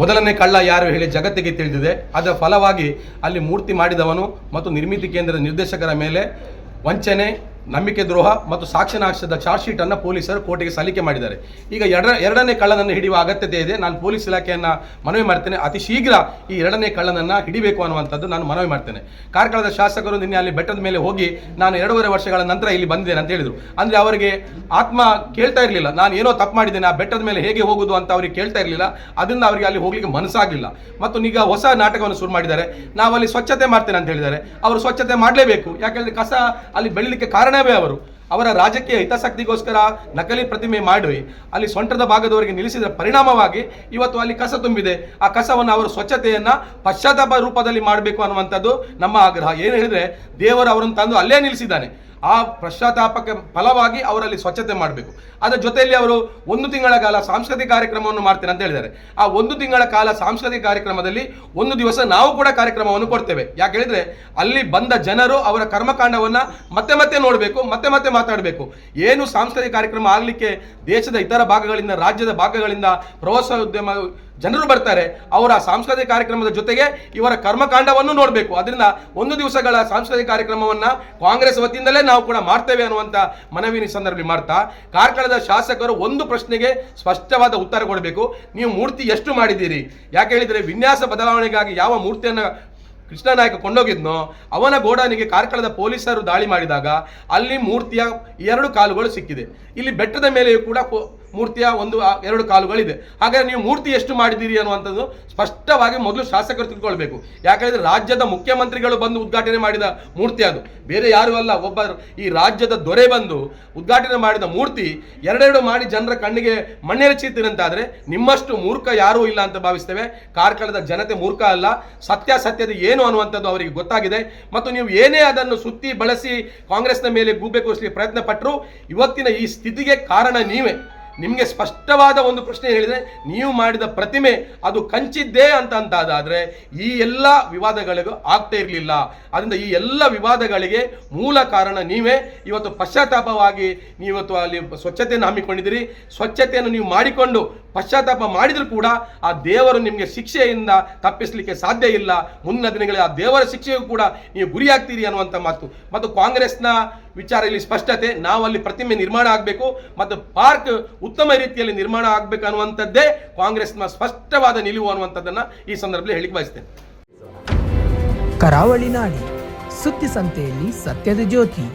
ಮೊದಲನೇ ಕಳ್ಳ ಯಾರು ಹೇಳಿ ಜಗತ್ತಿಗೆ ತಿಳಿದಿದೆ. ಅದರ ಫಲವಾಗಿ ಅಲ್ಲಿ ಮೂರ್ತಿ ಮಾಡಿದವನು ಮತ್ತು ನಿರ್ಮಿತಿ ಕೇಂದ್ರದ ನಿರ್ದೇಶಕರ ಮೇಲೆ ವಂಚನೆ ನಂಬಿಕೆ ದ್ರೋಹ ಮತ್ತು ಸಾಕ್ಷ್ಯನಾಶದ ಚಾರ್ಜ್ ಶೀಟನ್ನು ಪೊಲೀಸರು ಕೋರ್ಟಿಗೆ ಸಲ್ಲಿಕೆ ಮಾಡಿದ್ದಾರೆ. ಈಗ ಎರಡ, ಎರಡನೇ ಕಳ್ಳನನ್ನು ಹಿಡಿಯುವ ಅಗತ್ಯತೆ ಇದೆ. ನಾನು ಪೊಲೀಸ್ ಇಲಾಖೆಯನ್ನು ಮನವಿ ಮಾಡ್ತೇನೆ. ಅತಿ ಶೀಘ್ರ ಈ ಎರಡನೇ ಕಳ್ಳನನ್ನು ಹಿಡಿಬೇಕು ಅನ್ನುವಂಥದ್ದು ನಾನು ಮನವಿ ಮಾಡ್ತೇನೆ. ಕಾರ್ಕಳದ ಶಾಸಕರು ನಿನ್ನೆ ಅಲ್ಲಿ ಬೆಟ್ಟದ ಮೇಲೆ ಹೋಗಿ ನಾನು ಎರಡೂವರೆ ವರ್ಷಗಳ ನಂತರ ಇಲ್ಲಿ ಬಂದಿದ್ದೇನೆ ಅಂತ ಹೇಳಿದರು. ಅಂದರೆ ಅವರಿಗೆ ಆತ್ಮ ಕೇಳ್ತಾ ಇರಲಿಲ್ಲ. ನಾನು ಏನೋ ತಪ್ಪು ಮಾಡಿದ್ದೇನೆ. ಆ ಬೆಟ್ಟದ ಮೇಲೆ ಹೇಗೆ ಹೋಗುವುದು ಅಂತ ಅವರಿಗೆ ಕೇಳ್ತಾ ಇರಲಿಲ್ಲ. ಅದರಿಂದ ಅವರಿಗೆ ಅಲ್ಲಿ ಹೋಗ್ಲಿಕ್ಕೆ ಮನಸ್ಸಾಗಲಿಲ್ಲ. ಮತ್ತು ಈಗ ಹೊಸ ನಾಟಕವನ್ನು ಶುರು ಮಾಡಿದ್ದಾರೆ. ನಾವು ಅಲ್ಲಿ ಸ್ವಚ್ಛತೆ ಮಾಡ್ತೇನೆ ಅಂತ ಹೇಳಿದ್ದಾರೆ. ಅವರು ಸ್ವಚ್ಛತೆ ಮಾಡಲೇಬೇಕು. ಯಾಕೆಂದ್ರೆ ಕಸ ಅಲ್ಲಿ ಬೆಳೀಲಿಕ್ಕೆ ಕಾರಣವೇ ಅವರು. ಅವರ ರಾಜಕೀಯ ಹಿತಾಸಕ್ತಿಗೋಸ್ಕರ ನಕಲಿ ಪ್ರತಿಮೆ ಮಾಡಿ ಅಲ್ಲಿ ಸೊಂಟದ ಭಾಗದವರೆಗೆ ನಿಲ್ಲಿಸಿದ ಪರಿಣಾಮವಾಗಿ ಇವತ್ತು ಅಲ್ಲಿ ಕಸ ತುಂಬಿದೆ. ಆ ಕಸವನ್ನು ಅವರ ಸ್ವಚ್ಛತೆಯನ್ನ ಪಶ್ಚಾತ್ತಾಪ ರೂಪದಲ್ಲಿ ಮಾಡಬೇಕು ಅನ್ನುವಂಥದ್ದು ನಮ್ಮ ಆಗ್ರಹ. ಏನು ಹೇಳಿದರೆ ದೇವರು ಅವರನ್ನು ತಂದು ಅಲ್ಲೇ ನಿಲ್ಲಿಸಿದ್ದಾನೆ. ಆ ಪಶ್ಚಾತ್ತಾಪಕ್ಕೆ ಫಲವಾಗಿ ಅವರಲ್ಲಿ ಸ್ವಚ್ಛತೆ ಮಾಡಬೇಕು. ಅದರ ಜೊತೆಯಲ್ಲಿ ಅವರು ಒಂದು ತಿಂಗಳ ಕಾಲ ಸಾಂಸ್ಕೃತಿಕ ಕಾರ್ಯಕ್ರಮವನ್ನು ಮಾಡ್ತೇನೆ ಅಂತ ಹೇಳಿದ್ದಾರೆ. ಆ ಒಂದು ತಿಂಗಳ ಕಾಲ ಸಾಂಸ್ಕೃತಿಕ ಕಾರ್ಯಕ್ರಮದಲ್ಲಿ ಒಂದು ದಿವಸ ನಾವು ಕೂಡ ಕಾರ್ಯಕ್ರಮವನ್ನು ಕೊಡ್ತೇವೆ. ಯಾಕೆ ಹೇಳಿದ್ರೆ ಅಲ್ಲಿ ಬಂದ ಜನರು ಅವರ ಕರ್ಮಕಾಂಡವನ್ನು ಮತ್ತೆ ಮತ್ತೆ ನೋಡಬೇಕು, ಮತ್ತೆ ಮತ್ತೆ ಮಾತಾಡಬೇಕು. ಏನು ಸಾಂಸ್ಕೃತಿಕ ಕಾರ್ಯಕ್ರಮ ಆಗಲಿಕ್ಕೆ ದೇಶದ ಇತರ ಭಾಗಗಳಿಂದ, ರಾಜ್ಯದ ಭಾಗಗಳಿಂದ ಪ್ರವಾಸೋದ್ಯಮ ಜನರು ಬರ್ತಾರೆ, ಅವರ ಸಾಂಸ್ಕೃತಿಕ ಕಾರ್ಯಕ್ರಮದ ಜೊತೆಗೆ ಇವರ ಕರ್ಮಕಾಂಡವನ್ನು ನೋಡಬೇಕು. ಅದರಿಂದ ಒಂದು ದಿವಸಗಳ ಸಾಂಸ್ಕೃತಿಕ ಕಾರ್ಯಕ್ರಮವನ್ನು ಕಾಂಗ್ರೆಸ್ ವತಿಯಿಂದಲೇ ನಾವು ಕೂಡ ಮಾಡ್ತೇವೆ ಅನ್ನುವಂಥ ಮನವಿನ ಸಂದರ್ಭದಲ್ಲಿ ಮಾಡ್ತಾ, ಕಾರ್ಕಳದ ಶಾಸಕರು ಒಂದು ಪ್ರಶ್ನೆಗೆ ಸ್ಪಷ್ಟವಾದ ಉತ್ತರ ಕೊಡಬೇಕು. ನೀವು ಮೂರ್ತಿ ಎಷ್ಟು ಮಾಡಿದ್ದೀರಿ? ಯಾಕೆ ಹೇಳಿದರೆ ವಿನ್ಯಾಸ ಬದಲಾವಣೆಗಾಗಿ ಯಾವ ಮೂರ್ತಿಯನ್ನು ಕೃಷ್ಣನಾಯಕ ಕೊಂಡೋಗಿದ್ನೋ, ಅವನ ಗೋಡಾನಿಗೆ ಕಾರ್ಕಳದ ಪೊಲೀಸರು ದಾಳಿ ಮಾಡಿದಾಗ ಅಲ್ಲಿ ಮೂರ್ತಿಯ ಎರಡು ಕಾಲುಗಳು ಸಿಕ್ಕಿದೆ. ಇಲ್ಲಿ ಬೆಟ್ಟದ ಮೇಲೆಯೂ ಕೂಡ ಮೂರ್ತಿಯ ಒಂದು ಎರಡು ಕಾಲುಗಳಿದೆ. ಹಾಗಾದ್ರೆ ನೀವು ಮೂರ್ತಿ ಎಷ್ಟು ಮಾಡಿದ್ದೀರಿ ಅನ್ನುವಂಥದ್ದು ಸ್ಪಷ್ಟವಾಗಿ ಮೊದಲು ಶಾಸಕರು ತಿಳ್ಕೊಳ್ಬೇಕು. ಯಾಕಂದ್ರೆ ರಾಜ್ಯದ ಮುಖ್ಯಮಂತ್ರಿಗಳು ಬಂದು ಉದ್ಘಾಟನೆ ಮಾಡಿದ ಮೂರ್ತಿ ಅದು. ಬೇರೆ ಯಾರೂ ಅಲ್ಲ, ಒಬ್ಬ ಈ ರಾಜ್ಯದ ದೊರೆ ಬಂದು ಉದ್ಘಾಟನೆ ಮಾಡಿದ ಮೂರ್ತಿ ಎರಡೆರಡು ಮಾಡಿ ಜನರ ಕಣ್ಣಿಗೆ ಮಣ್ಣೆರಚಿದ್ದೀರಂತಾದ್ರೆ ನಿಮ್ಮಷ್ಟು ಮೂರ್ಖ ಯಾರೂ ಇಲ್ಲ ಅಂತ ಭಾವಿಸ್ತೇವೆ. ಕಾರ್ಕಳದ ಜನತೆ ಮೂರ್ಖ ಅಲ್ಲ. ಸತ್ಯಾಸತ್ಯತೆ ಏನು ಅನ್ನುವಂಥದ್ದು ಅವರಿಗೆ ಗೊತ್ತಾಗಿದೆ. ಮತ್ತು ನೀವು ಏನೇ ಅದನ್ನು ಸುತ್ತಿ ಬಳಸಿ ಕಾಂಗ್ರೆಸ್ನ ಮೇಲೆ ಗೂಬೆ ಪ್ರಯತ್ನ ಪಟ್ಟರು ಇವತ್ತಿನ ಈ ಸ್ಥಿತಿಗೆ ಕಾರಣ ನೀವೇ. ನಿಮಗೆ ಸ್ಪಷ್ಟವಾದ ಒಂದು ಪ್ರಶ್ನೆ ಹೇಳಿದರೆ, ನೀವು ಮಾಡಿದ ಪ್ರತಿಮೆ ಅದು ಕಂಚಿದ್ದೇ ಅಂತ ಅಂತಾದಾದರೆ ಈ ಎಲ್ಲ ವಿವಾದಗಳಿಗೂ ಆಗ್ತಾ ಇರಲಿಲ್ಲ. ಅದರಿಂದ ಈ ಎಲ್ಲ ವಿವಾದಗಳಿಗೆ ಮೂಲ ಕಾರಣ ನೀವೇ. ಇವತ್ತು ಪಶ್ಚಾತ್ತಾಪವಾಗಿ ನೀವತ್ತು ಅಲ್ಲಿ ಸ್ವಚ್ಛತೆಯನ್ನು ಹಮ್ಮಿಕೊಂಡಿದ್ದೀರಿ. ಸ್ವಚ್ಛತೆಯನ್ನು ನೀವು ಮಾಡಿಕೊಂಡು ಪಶ್ಚಾತ್ತಾಪ ಮಾಡಿದರೂ ಕೂಡ ಆ ದೇವರು ನಿಮಗೆ ಶಿಕ್ಷೆಯಿಂದ ತಪ್ಪಿಸಲಿಕ್ಕೆ ಸಾಧ್ಯ ಇಲ್ಲ. ಮುಂದಿನ ದಿನಗಳಲ್ಲಿ ಆ ದೇವರ ಶಿಕ್ಷೆಯೂ ಕೂಡ ನೀವು ಗುರಿಯಾಗ್ತೀರಿ ಅನ್ನುವಂಥ ಮಾತು. ಮತ್ತು ಕಾಂಗ್ರೆಸ್ನ ವಿಚಾರ ಇಲ್ಲಿ ಸ್ಪಷ್ಟತೆ ನಾವು ಅಲ್ಲಿ ಪ್ರತಿಮೆ ನಿರ್ಮಾಣ ಆಗಬೇಕು ಮತ್ತು ಪಾರ್ಕ್ ಉತ್ತಮ ರೀತಿಯಲ್ಲಿ ನಿರ್ಮಾಣ ಆಗಬೇಕು ಅನ್ನುವಂಥದ್ದೇ ಕಾಂಗ್ರೆಸ್ನ ಸ್ಪಷ್ಟವಾದ ನಿಲುವು ಅನ್ನುವಂಥದ್ದನ್ನು ಈ ಸಂದರ್ಭದಲ್ಲಿ ಹೇಳಿಕೆ ಬಯಸ್ತೇನೆ. ಕರಾವಳಿ ನಾಡಿ ಸುದ್ದಿ ಸಂತೆಯಲ್ಲಿ ಸತ್ಯದ ಜ್ಯೋತಿ.